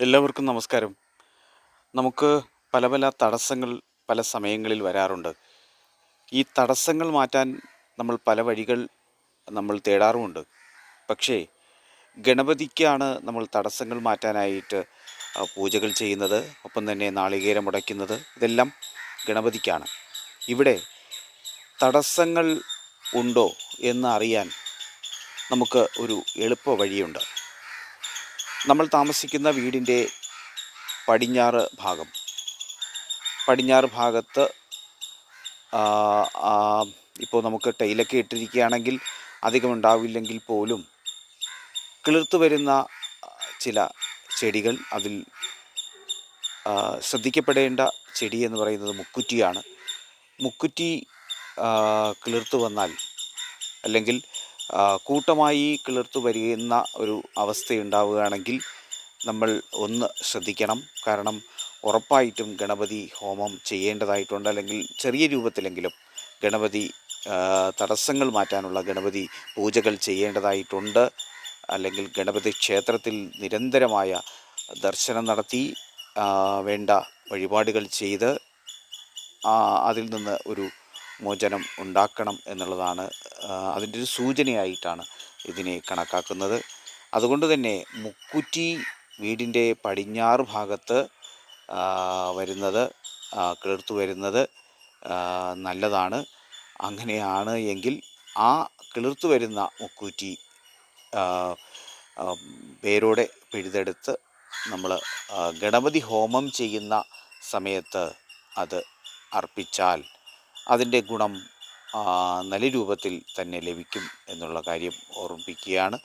എല്ലാവർക്കും നമസ്കാരം. നമുക്ക് പല പല തടസ്സങ്ങൾ പല സമയങ്ങളിൽ വരാറുണ്ട്. ഈ തടസ്സങ്ങൾ മാറ്റാൻ നമ്മൾ പല വഴികൾ നമ്മൾ തേടാറുമുണ്ട്. പക്ഷേ ഗണപതിക്കാണ് നമ്മൾ തടസ്സങ്ങൾ മാറ്റാനായിട്ട് പൂജകൾ ചെയ്യുന്നത് ഒപ്പം തന്നെ നാളികേരം മുടയ്ക്കുന്നത് ഇതെല്ലാം ഗണപതിക്കാണ്. ഇവിടെ തടസ്സങ്ങൾ ഉണ്ടോ എന്ന് അറിയാൻ നമുക്ക് ഒരു എളുപ്പ വഴിയുണ്ട്. നമ്മൾ താമസിക്കുന്ന വീടിന്റെ പടിഞ്ഞാറ് ഭാഗം. പടിഞ്ഞാറ് ഭാഗത്ത് ഇപ്പോൾ നമുക്ക് ടൈലൊക്കെ ഇട്ടിരിക്കുകയാണെങ്കിൽ അധികം ഉണ്ടാവില്ലെങ്കിൽ പോലും കിളിർത്തു വരുന്ന ചില ചെടികൾ അതിൽ ശ്രദ്ധിക്കപ്പെടേണ്ട ചെടി എന്ന് പറയുന്നത് മുക്കുറ്റിയാണ്. മുക്കുറ്റി കിളിർത്തു വന്നാൽ അല്ലെങ്കിൽ കൂട്ടമായി കിളിർത്തു വരുന്ന ഒരു അവസ്ഥയുണ്ടാവുകയാണെങ്കിൽ നമ്മൾ ഒന്ന് ശ്രദ്ധിക്കണം. കാരണം ഉറപ്പായിട്ടും ഗണപതി ഹോമം ചെയ്യേണ്ടതായിട്ടുണ്ട്. അല്ലെങ്കിൽ ചെറിയ രൂപത്തിലെങ്കിലും ഗണപതി തടസ്സങ്ങൾ മാറ്റാനുള്ള ഗണപതി പൂജകൾ ചെയ്യേണ്ടതായിട്ടുണ്ട്. അല്ലെങ്കിൽ ഗണപതി ക്ഷേത്രത്തിൽ നിരന്തരമായ ദർശനം നടത്തി വേണ്ട വഴിപാടുകൾ ചെയ്ത് അതിൽ നിന്ന് ഒരു മോചനം ഉണ്ടാക്കണം എന്നുള്ളതാണ് അതിന്റെ ഒരു സൂചനയായിട്ടാണ് ഇതിനെ കണക്കാക്കുന്നത്. അതുകൊണ്ട് തന്നെ മുക്കുറ്റി വീടിന്റെ പടിഞ്ഞാറ് ഭാഗത്ത് വരുന്നത് കിളിർത്തു വരുന്നത് നല്ലതാണ്. അങ്ങനെയാണ് എങ്കിൽ ആ കിളിർത്തു വരുന്ന മുക്കൂറ്റി പേരോടെ പിഴുതെടുത്ത് നമ്മൾ ഗണപതി ഹോമം ചെയ്യുന്ന സമയത്ത് അത് അർപ്പിച്ചാൽ അതിന്റെ ഗുണം നല്ല രൂപത്തിൽ തന്നെ ലഭിക്കും എന്നുള്ള കാര്യം ഓർമ്മിപ്പിക്കുകയാണ്.